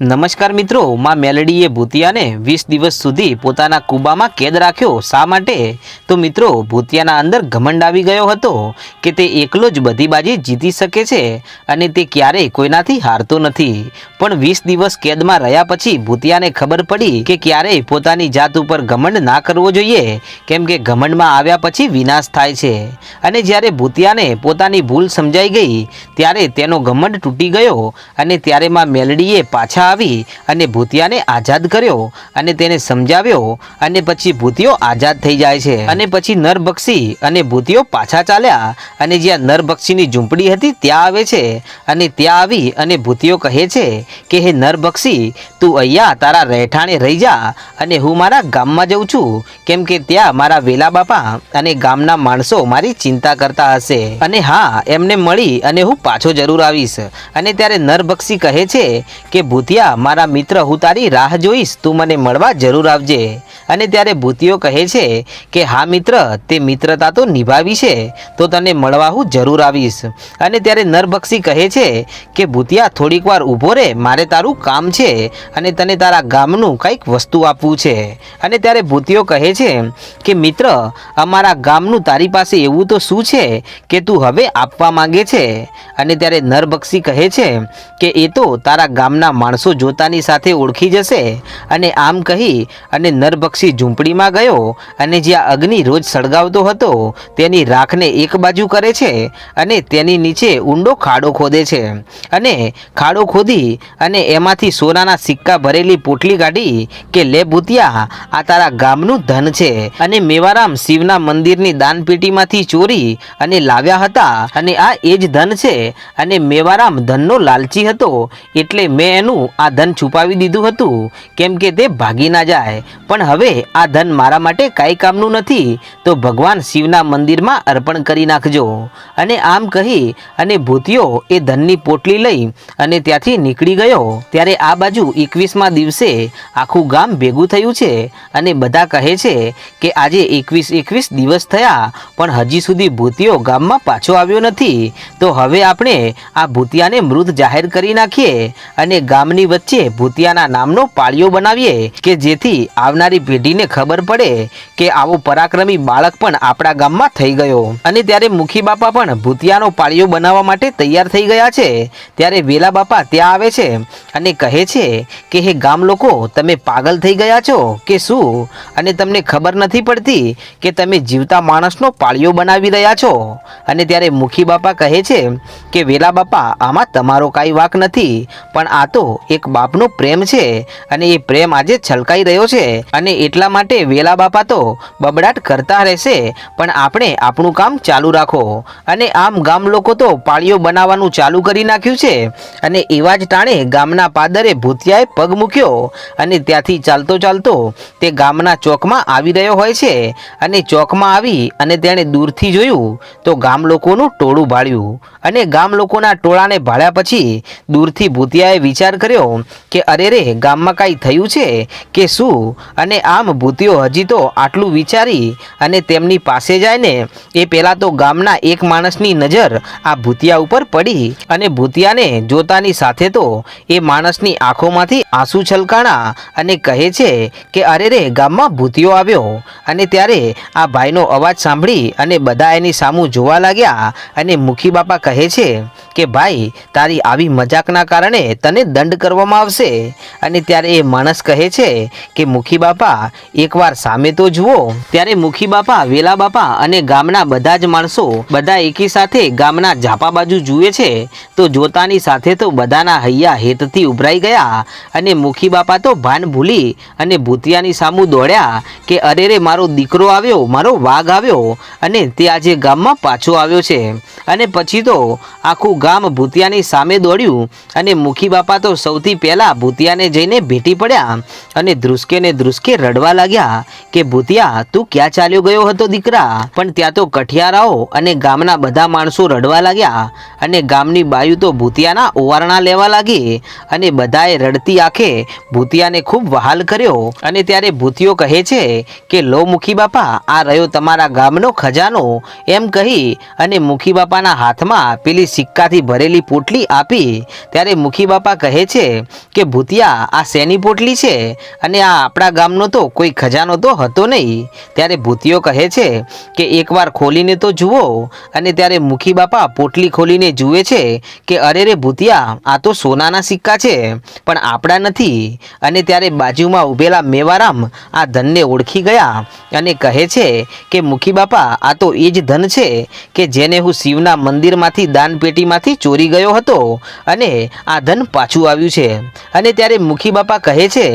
નમસ્કાર મિત્રો, માં મેલડીએ ભૂતિયાને વીસ દિવસ સુધી પોતાના કૂબામાં કેદ રાખ્યો. શા માટે? તો મિત્રો, ભૂતિયાના અંદર ઘમંડ આવી ગયો હતો કે તે એકલો જ બધી બાજી જીતી શકે છે અને તે ક્યારેય કોઈનાથી હારતો નથી. પણ વીસ દિવસ કેદમાં રહ્યા પછી ભૂતિયાને ખબર પડી કે ક્યારેય પોતાની જાત ઉપર ઘમંડ ના કરવો જોઈએ, કેમ કે ઘમંડમાં આવ્યા પછી વિનાશ થાય છે. અને જ્યારે ભૂતિયાને પોતાની ભૂલ સમજાઈ ગઈ, ત્યારે તેનો ઘમંડ તૂટી ગયો અને ત્યારે માં મેલડીએ પાછા આવી અને ભૂતિયાને આઝાદ કર્યો અને તેને સમજાવ્યો અને પછી ભૂતિયો આઝાદ થઈ જાય છે. અને પછી નરબક્ષી અને ભૂતિયો પાછા ચાલ્યા અને જ્યાં નરબક્ષીની ઝૂંપડી હતી ત્યાં આવે છે. અને ત્યાં આવી અને ભૂતિયો કહે છે કે, હે નરબક્ષી તું અહીંયા તારા રહેઠાણે રહી જા અને હું મારા ગામમાં જઉં છું. કેમ કે ત્યાં મારા વેલા બાપા અને ગામના માણસો મારી ચિંતા કરતા હશે. અને હા, એમને મળી અને હું પાછો જરૂર આવીશ. અને ત્યારે નરબક્ષી કહે છે કે, ભૂતિયા મારા મિત્ર હું તારી રાહ જોઈશ. તું મને મળવા જરૂર આવજે. અને ત્યારે ભૂતિઓ કહે છે કે, હા મિત્ર, તે મિત્રતા તો નિભાવી છે, તો તને મળવા હું જરૂર આવીશ. અને ત્યારે નરબક્ષી કહે છે કે, ભૂતિયા, થોડીક વાર ઊભો રહે મારે તારું કામ છે અને તને તારા ગામનું કંઈક વસ્તુ આપવું છે. અને ત્યારે ભૂતિઓ કહે છે કે, મિત્ર, અમારા ગામનું તારી પાસે એવું તો શું છે કે તું હવે આપવા માંગે છે? અને ત્યારે નરબક્ષી કહે છે કે, એ તો તારા ગામના માણસો જોતાની સાથે ઓળખી જશે અને આમ કહી અને નરબક્ષી ઝૂંપડીમાં ગયો અને જ્યાં અગ્નિ રોજ સળગાવતો હતો, તેની રાખને એક બાજુ કરે છે અને તેની નીચે ઊંડો ખાડો ખોદે છે. અને ખાડો ખોદી અને એમાંથી સોનાના સિક્કા ભરેલી પોટલી કાઢી કે લે ભૂતિયા આ તારા ગામનું ધન છે. અને મેવારામ શિવના મંદિરની દાનપેટીમાંથી ચોરી અને લાવ્યા હતા. અને આ એ જ ધન છે. અને મેવારામ ધનનો લાલચી હતો, એટલે મેં એનું આ ધન છુપાવી દીધું હતું. કેમ કે તે ભાગી ના જાય. પણ હવે આ ધન મારા માટે કાંઈ કામનું નથી, તો ભગવાન શિવના મંદિરમાં અર્પણ કરી નાખજો. અને આમ કહી, અને ભૂતિયો એ ધનની પોટલી લઈ અને ત્યાંથી નીકળી ગયો. ત્યારે આ બાજુ એકવીસમા દિવસે આખું ગામ ભેગું થયું છે અને બધા કહે છે કે આજે એકવીસ એકવીસ દિવસ થયા, પણ હજી સુધી ભૂતિયો ગામમાં પાછો આવ્યો નથી. તો હવે આપણે આ ભૂતિયાને મૃત જાહેર કરી નાખીએ અને ગામની વચ્ચે ભૂતિયાના નામનો પાળીઓ બનાવીએ કે જેથી આવનારી પેઢીને ખબર પડે કે આવો પરાક્રમી બાળક પણ આપણા ગામમાં થઈ ગયો. અને ત્યારે મુખી બાપા પણ ભૂતિયાનો પાળીઓ બનાવવા માટે તૈયાર થઈ ગયા છે. ત્યારે વેલા બાપા ત્યાં આવે છે અને કહે છે કે, હે ગામ લોકો, તમે પાગલ થઈ ગયા છો કે શું? અને તમને ખબર નથી પડતી કે તમે જીવતા માણસનો પાળિયો બનાવી રહ્યા છો? અને ત્યારે મુખી બાપા કહે છે કે, વેલા બાપા, આમાં તમારો કાંઈ વાક નથી, પણ આ તો એક બાપનો પ્રેમ છે અને એ પ્રેમ આજે છલકાઈ રહ્યો છે અને એટલા માટે વેલા બાપા તો બબડાટ કરતા રહેશે, પણ આપણે આપણું કામ ચાલુ રાખો. અને આમ ગામ લોકો તો પાળીઓ બનાવવાનું ચાલુ કરી નાખ્યું છે. અને એવા જ ટાણે ગામના પાદરે ભૂતિયાએ પગ મૂક્યો. અને ત્યાંથી ચાલતો ચાલતો તે ગામના ચોકમાં આવી રહ્યો હોય છે. અને ચોકમાં આવી અને તેણે દૂરથી જોયું તો ગામ લોકોનું ટોળું ભાળ્યું. અને ગામ લોકોના ટોળાને ભાળ્યા પછી દૂરથી ભૂતિયાએ વિચાર કર્યો કે અરે રે ગામમાં કાંઈ થયું છે કે શું? અને આમ ભૂતિયો હજી તો આટલું વિચારી અને તેમની પાસે જાય એ પહેલાં તો ગામના એક માણસની નજર આ ભૂતિયા ઉપર પડી અને ભૂતિયાને જોતાની સાથે તો એ માણસની આંખોમાંથી આંસુ છલકાણા અને કહે છે કે, અરે રે, ગામમાં ભૂતિયો આવ્યો. અને ત્યારે આ ભાઈનો અવાજ સાંભળી અને બધા એની સામું જોવા લાગ્યા અને મુખી બાપા કહે છે કે, ભાઈ, તારી આવી મજાકના કારણે તને દંડ કરવામાં આવશે. અને ત્યારે એ માણસ કહે છે કે, મુખી બાપા એકવાર સામે તો જુઓ, ત્યારે મુખી બાપા, વેલા બાપા અને ગામના બધા જ માણસો બધા એકી સાથે ગામના ઝાપા બાજુ જુએ છે. તો જોતાની સાથે તો બધાના હૈયા હેતથી ઉભરાઈ ગયા અને મુખી બાપા તો ભાન ભૂલી અને ભૂતિયાની સામું દોડ્યા કે, અરે રે, મારો દીકરો આવ્યો, મારો વાઘ આવ્યો અને તે આજે ગામમાં પાછો આવ્યો છે. અને પછી તો આખું ગામ ભૂતિયાની સામે દોડ્યું અને મુખી બાપા તો સૌથી પહેલાં ભૂતિયાને જઈને ભેટી પડ્યા અને ધ્રુસકે ને ધ્રુસકે રડવા લાગ્યા કે, ભૂતિયા, તું ક્યાં ચાલ્યો ગયો હતો દીકરા? પણ ત્યાં તો કઠિયારાઓ અને ગામના બધા માણસો રડવા લાગ્યા અને ગામની બાયુ તો ભૂતિયાના ઓવારણા લેવા લાગી અને બધાએ રડતી આંખે ભૂતિયાને ખૂબ વહાલ કર્યો અને ત્યારે ભૂતિયો કહે છે કે, લો મુખી બાપા, આ રહ્યો તમારા ગામનો ખજાનો. એમ કહી અને મુખી બાપાના હાથમાં પેલી સિક્કાથી ભરેલી પોટલી આપી. ત્યારે મુખી બાપા કહે છે કે, ભૂતિયા, આ શેની પોટલી છે? અને આ આપણા ગામનો તો કોઈ ખજાનો તો હતો નહીં. ત્યારે ભૂતિયો કહે છે કે એકવાર ખોલીને તો જુઓ અને ત્યારે મુખી બાપા પોટલી ખોલીને જુએ છે કે અરે રે ભૂતિયા, આ તો સોનાના સિક્કા છે, પણ આપણા નથી. અને ત્યારે બાજુમાં ઊભેલા મેવારામ આ ધનને ઓળખી ગયા અને કહે છે કે મુખી બાપા, આ તો એ જ ધન છે કે જેને હું શિવના મંદિરમાંથી, દાનપેટીમાંથી ચોરી ગયો હતો અને આ ધન પાછું આવ્યું છે. અને ત્યારે મુખી બાપા કહે છે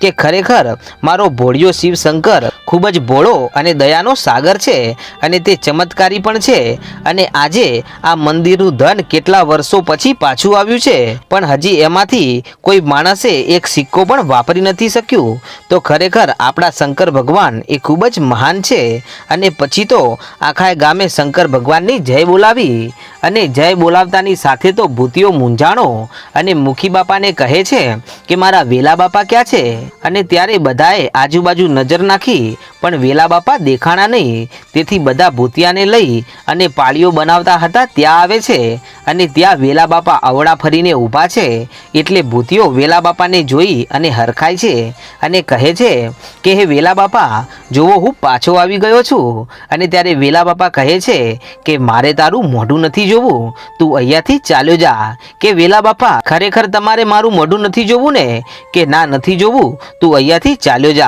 કે ખરેખર મારો ભોળિયો શિવશંકર ખૂબ જ ભોળો અને દયાનો સાગર છે અને તે ચમત્કારી પણ છે. અને આજે આ મંદિરનું ધન કેટલા વર્ષો પછી પાછું આવ્યું છે? પણ હજી એમાંથી કોઈ માણસે એક સિક્કો પણ વાપરી નથી શક્યું. તો ખરેખર આપણા શંકર ભગવાન એ ખૂબ જ મહાન છે. અને પછી તો આખા ગામે શંકર ભગવાનની જય બોલાવી. અને જય બોલાવતાની સાથે તો ભૂતિઓ મૂંઝાણો અને મુખી બાપાને કહે છે કે, મારા વેલા બાપા ક્યાં છે? અને ત્યારે બધાએ આજુબાજુ નજર નાખી, પણ વેલા બાપા દેખાણા નહીં. તેથી બધા ભૂતિયાને લઈ અને પાળીઓ બનાવતા હતા ત્યાં આવે છે અને ત્યાં વેલા બાપા અવળા ફરીને ઊભા છે. એટલે ભૂતિયો વેલા બાપાને જોઈ અને હરખાય છે અને કહે છે કે, હે વેલા બાપા જુઓ હું પાછો આવી ગયો છું. અને ત્યારે વેલા બાપા કહે છે કે, મારે તારું મોઢું નથી જોવું. તું અહીંયાથી ચાલ્યો જા. કે, વેલા બાપા, ખરેખર તમારે મારું મોઢું નથી જોવું ને? કે, ના, નથી જોવું. તું અહીંયાથી ચાલ્યો જા.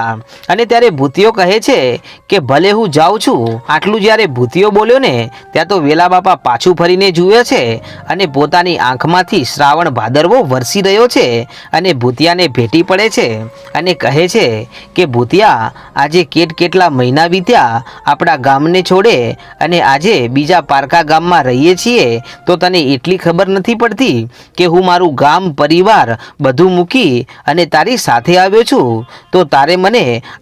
અને ત્યારે ભૂતિયો કહે છે કે, ભલે હું જાઉં છું. આટલું જ્યારે ભૂતિયો બોલ્યો ને, ત્યાં તો વેલા બાપા પાછું ફરીને જુએ છે અને પોતાની આંખમાંથી શ્રાવણ ભાદરવો વરસી રહ્યો છે અને ભૂતિયાને ભેટી પડે છે અને કહે છે કે, ભૂતિયા, આજે કેટ કેટલા મહિના વીત્યા આપણા ગામને છોડે અને આજે બીજા પારકા ગામમાં રહીએ છીએ તો તને એટલી ખબર નથી પડતી કે હું મારું ગામ, પરિવાર બધું મૂકી અને તારી સાથે આવ્યો છું? તો તારે મને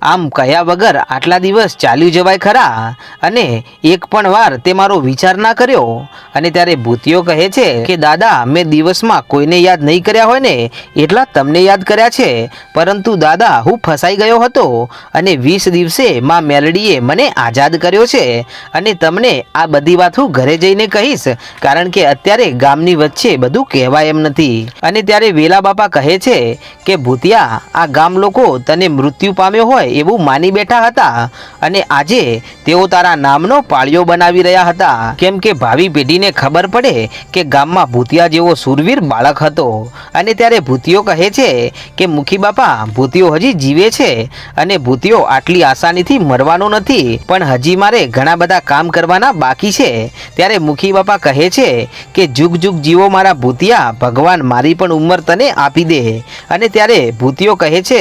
આમ કહ્યા વગર આટલા દિવસ ચાલ્યું જવાય ખરા? અને એક પણ વાર તે મારો વિચાર ના કર્યો. અને ત્યારે ભૂતિયો કહે છે કે, દાદા, મેં દિવસમાં કોઈને યાદ નહીં કર્યા હોય ને, એટલા તમને યાદ કર્યા છે. પરંતુ દાદા, હું ફસાઈ ગયો હતો અને વીસ દિવસે માં મેલડીએ મને આઝાદ કર્યો છે. અને તમને આ બધી વાત હું ઘરે જઈને કહીશ, કારણ કે અત્યારે ગામની વચ્ચે બધું કહેવાય એમ નથી. અને ત્યારે વેલા બાપા કહે છે કે, ભૂતિયા, આ ગામ લોકો તને મૃત્યુ પામ્યો હોય એવું માની બેઠા હતા અને આજે તેઓ તારા નામનો પાળિયો બનાવી રહ્યા હતા. કેમ કે ભાવિ પેઢીને ખબર પડે કે ગામમાં ભૂતિયા જેવો સુરવીર બાળક હતો અને ત્યારે ભૂતિયો કહે છે કે, મુખી બાપા, ભૂતિયો હજી જીવે છે અને ભૂતિયો આટલી આસાનીથી મરવાનો નથી, પણ હજી મારે ઘણા બધા કામ કરવાના બાકી છે. ત્યારે મુખી બાપા કહે છે કે, જુગ જુગ જીવો મારા ભૂતિયા, ભગવાન મારી પણ ઉંમર તને આપી દે. અને ત્યારે ભૂતિયો કહે છે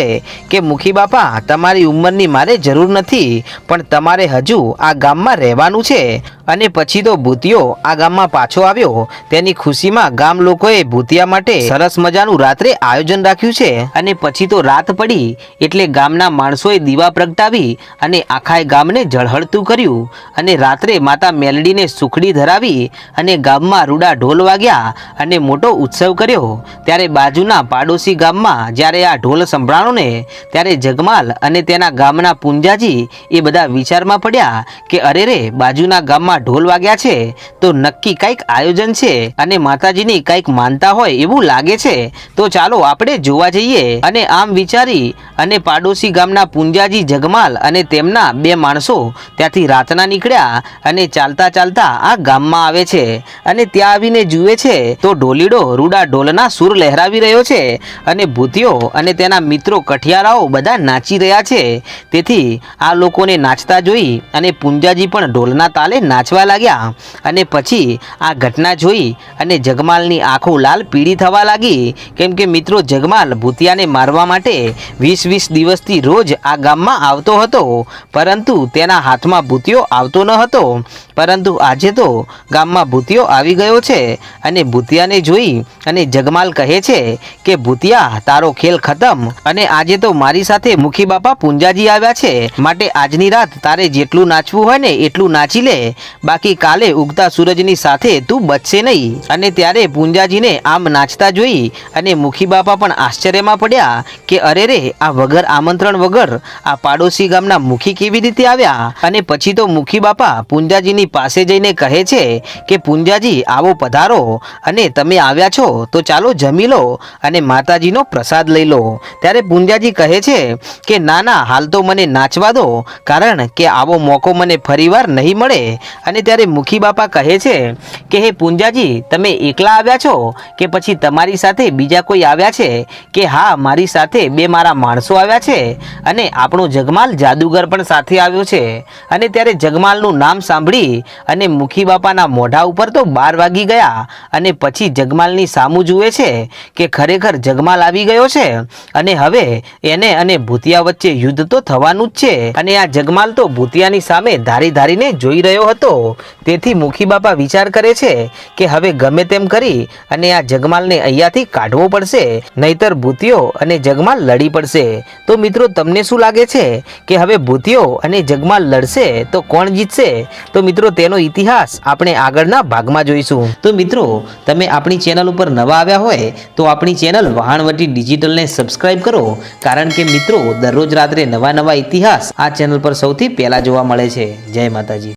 કે, મુખી બાપા તમારી ઉંમરની મારે જરૂર નથી, પણ તમારે હજુ આ ગામમાં રહેવાનું છે. અને પછી તો ભૂતિયો આ ગામમાં પાછો આવ્યો. તેની ખુશીમાં ગામ લોકોએ ભૂતિયા માટે સરસ મજાનું રાત્રે આયોજન રાખ્યું છે. અને પછી તો રાત પડી, એટલે ગામના માણસોએ દીવા પ્રગટાવી અને આખા ગામને ઝળહળતું કર્યું. અને રાત્રે માતા મેલડીને સુખડી ધરાવી અને ગામમાં રૂડા ઢોલ વાગ્યા અને મોટો ઉત્સવ કર્યો. ત્યારે બાજુના પાડોશી ગામમાં જ્યારે આ ઢોલ સંભળાણો ને ત્યારે જગમાલ અને તેના ગામના પુંજાજી એ બધા વિચારમાં પડ્યા કે અરે રે, બાજુના ગામમાં ઢોલ વાગ્યા છે, તો નક્કી કંઈક આયોજન છે અને માતાજીની કંઈક માનતા હોય એવું લાગે છે, તો ચાલો આપણે જોવા જઈએ. અને આમ વિચારી અને પાડોશી ગામના પુંજાજી જગમાલ અને તેમના બે માણસો ત્યાંથી રાતના નીકળ્યા અને ચાલતા ચાલતા આ ગામમાં આવે છે. અને ત્યાં આવીને જુએ છે, તો ઢોલીડો રૂડા ઢોલના સૂર લહેરાવી રહ્યો છે અને ભૂતિયો અને તેના મિત્રો કઠિયારાઓ બધા નાચી રહ્યા છે. તેથી આ લોકોને નાચતા જોઈ અને પુંજાજી પણ ઢોલના તાલે નાચવા લાગ્યા અને પછી આ ઘટના જોઈ અને જગમાલની આંખો લાલ પીળી થવા લાગી. કેમ કે મિત્રો, જગમાલ ભૂતિયાને મારવા માટે વીસ વીસ દિવસથી રોજ આ ગામમાં આવતો હતો. પરંતુ તેના હાથમાં ભૂતિયો આવતો ન હતો. પરંતુ આજે તો ગામમાં ભૂતિયો આવી ગયો છે અને ભૂતિયાને જોઈ અને જગમાલ કહે છે કે, ભૂતિયા, તારો ખેલ ખતમ અને આજે તો મારી સાથે મુખી બાપા પુંજાજી આવ્યા છે. માટે આજની રાત તારે જેટલું નાચવું હોય ને એટલું નાચી લે. બાકી કાલે ઉગતા સૂરજની સાથે તું બચશે નહીં. અને ત્યારે પુંજાજીને આમ નાચતા જોઈ અને મુખી બાપા પણ આશ્ચર્યમાં પડ્યા કે અરે રે, આ વગર આમંત્રણ વગર આ પાડોશી ગામના મુખી કેવી રીતે આવ્યા? અને પછી તો મુખી બાપા પુંજાજીની પાસે જઈને કહે છે કે, પુંજાજી, આવો પધારો. અને તમે આવ્યા છો તો ચાલો જમી લો અને માતાજીનો પ્રસાદ લઈ લો. ત્યારે પૂંજાજી કહે છે કે ના ના હાલ તો મને નાચવા દો, કારણ કે આવો મોકો મને ફરીવાર નહીં મળે. અને ત્યારે મુખી બાપા કહે છે કે, હે પૂંજાજી, તમે એકલા આવ્યા છો? કે પછી તમારી સાથે બીજા કોઈ આવ્યા છે? કે હા, મારી સાથે બે મારા માણસો આવ્યા છે? અને આપણો જગમાલ જાદુગર પણ સાથે આવ્યો છે. અને ત્યારે જગમાલનું નામ સાંભળી અને મુખી બાપાના મોઢા ઉપર તો બાર વાગી ગયા. અને પછી જગમાલની સામું જુએ છે કે, ખરેખર જગમાલ આવી ગયો છે? અને હવે એને અને ભૂતિયા વચ્ચે યુદ્ધ તો થવાનું જ છે. અને આ જગમાલ તો ભૂતિયાની સામે ધારી ધારીને જોઈ રહ્યો હતો. તેથી મુખી બાપા વિચાર કરે છે કે હવે ગમે તેમ કરી અને આ જગમાલને અહીંયાથી કાઢવો પડશે. નહીતર ભૂતિયો અને જગમાલ લડી પડશે. તો મિત્રો, તમને શું લાગે છે કે હવે ભૂતિયો અને જગમાલ લડશે તો કોણ જીતશે? તો મિત્રો, તેનો ઇતિહાસ આપણે આગળના ભાગમાં જોઈશું. તો મિત્રો, તમે આપણી ચેનલ ઉપર નવા આવ્યા હોય તો આપણી ચેનલ વહાણવટી ડિજિટલને સબસ્ક્રાઇબ કરો. કારણ કે મિત્રો દરરોજ રાત્રે નવા નવા ઇતિહાસ આ ચેનલ પર સૌથી પહેલા જોવા મળે છે. જય માતાજી.